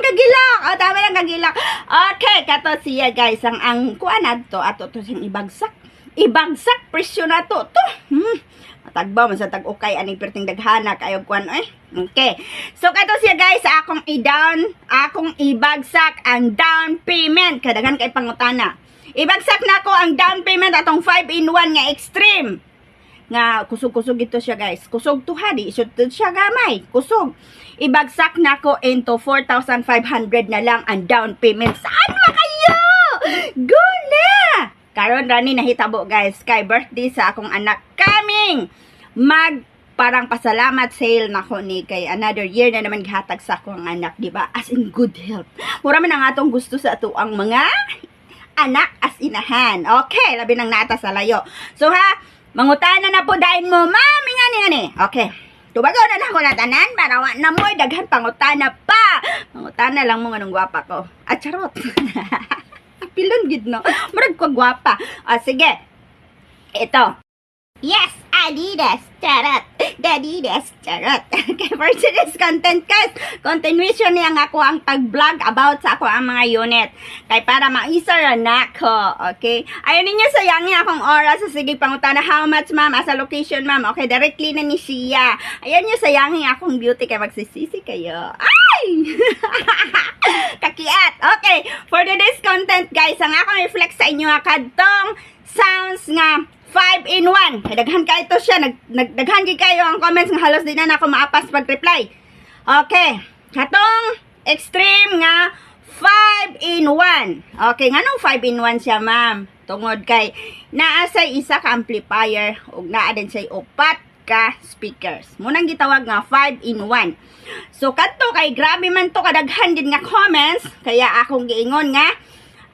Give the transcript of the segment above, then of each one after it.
lang kagilak. O, tama lang kagilak. Okay, kato siya guys. Ang, ang kuan to, ato to siyang ibagsak. Ibagsak, presyo na to. To, hmm. Matagbaw, man sa tag-ukay, aning perting daghana, kayo kuan, eh. Okay. So, kato siya guys, akong i-down, akong ibagsak ang down payment. Kadagan kay pangutana. Ibagsak na ko ang down payment atong 5-in-1 nga extreme nga kusog-kusog ito siya guys. Kusog to ha, di should siya gamay. Kusog. Ibagsak na ko into 4,500 na lang ang down payment. Saan ba kayo? Go na! Karon rani nahitabo guys, kay birthday sa akong anak coming. Mag parang pasalamat sale na ko ni kay another year na naman gihatag sa akong anak, di ba? As in good health. Mura man ang atong gusto sa ato ang mga anak as inahan. Okay, labi nang nata sa layo. So ha, mangutana na po dahin mo, mami nga ni. Okay. Tubago na na ako na tanan, para wa na mo, daghan pangutana pa. Mangutana lang mo nga nung gwapa ko. At charot. Pilon gid no. Murag ko gwapa. Ah, sige. Ito. Yes, Adidas, charot. Adidas, charot. Okay, for today's content, guys, continuation niya nga ako ang pag-vlog about sa ako ang mga unit. Kay para maisara na ko, okay? Ayaw ninyo sayangin akong oras sa sige pangutana how much, ma'am, as a location, ma'am. Okay, directly na ni siya. Ayaw niyo sayangin akong beauty kay magsisisi kayo. Ay! Kakiat. Okay, for today's content, guys, ang akong reflect sa inyo nga kadtong sounds nga 5 in 1. Kay daghan ka ito siya. Nag, nag, daghan gid kayo ang comments nga halos di na ako maapas pag-reply. Okay. Katong extreme nga 5 in 1. Okay, nga nung 5 in 1 siya, ma'am. Tungod kay naa say isa ka amplifier ug naa din say upat ka speakers. Munang gitawag nga 5 in 1. So kadto kay grabe man to kadaghan din nga comments kaya akong giingon nga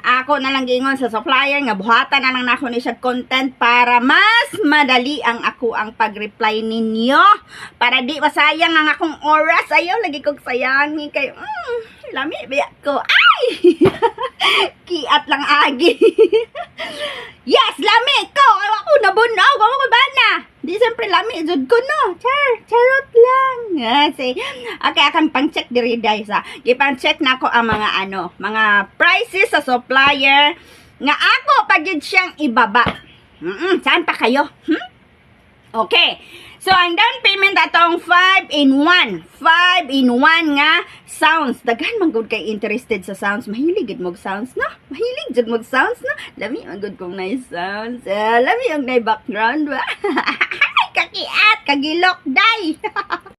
ako na lang giingon sa supplier nga buhatan na lang nako ni siya content para mas madali ang ako ang pag-reply ninyo. Para di masayang ang akong oras. Ayaw lagi kog sayangi kay mm, lami biya ko. Ay! Kiat lang agi. Yes lami ko. Ako nabunaw. Ko ko ba na? Di siyempre lami jud ko no. Char lang Ah, say okay akan pang check diri guys ha gipang check na ko ang mga ano mga prices sa supplier nga ako pagid siyang ibaba mm saan pa kayo hmm? Okay. So, ang down payment atong 5 in 1. 5 in 1 nga sounds. Daghan man gud kay interested sa sounds. Mahilig gud mo sounds, no? Mahilig gud mo sounds, no? Lami ang gud kong nice sounds. Uh, lami ang nice background, ba? Kakiat, kagilok, day!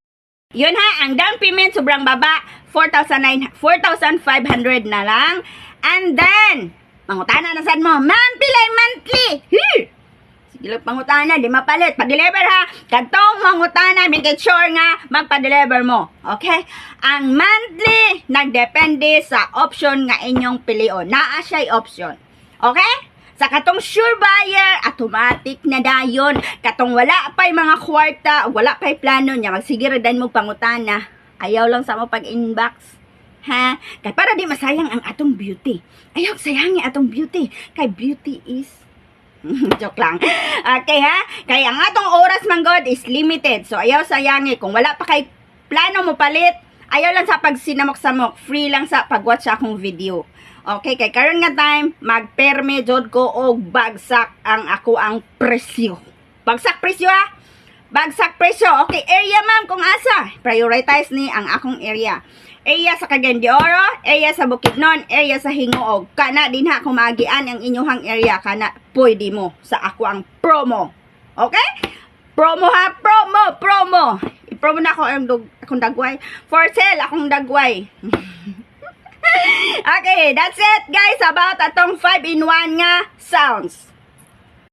Yun ha, ang down payment sobrang baba. 4,900 4,500 na lang. And then, mangutana na sad mo, ma'am, pilay monthly. Here! Sige lang pangutana, di mapalit. Pa-deliver ha. Katong mangutana, make sure nga magpa-deliver mo. Okay? Ang monthly, nagdepende sa option nga inyong pilion. Naa siya'y option. Okay? Sa katong sure buyer, automatic na dayon. Katong wala pa'y mga kwarta, wala pa'y plano niya, magsigiradan mo pangutana. Ayaw lang sa mo pag-inbox. Ha? Kay para di masayang ang atong beauty. Ayaw sayangin atong beauty. Kay beauty is Joke lang. Okay ha? Kaya ang atong oras man God is limited. So ayaw sayangi. Kung wala pa kay plano mo palit, ayaw lang sa pagsinamok-samok. Free lang sa pag-watch akong video. Okay, kay karon nga time, magperme jud ko og bagsak ang ako ang presyo. Bagsak presyo ha? Bagsak presyo. Okay, area ma'am kung asa. Prioritize ni ang akong area. Area sa Cagayan de Oro, area sa Bukidnon, area sa Hingoog. Kana din ha kung magian ang inyong area kana pwede mo sa ako ang promo. Okay? Promo ha, promo, promo. I-promo na ako ang akong dagway. For sale akong dagway. okay, that's it guys about atong 5 in 1 nga sounds.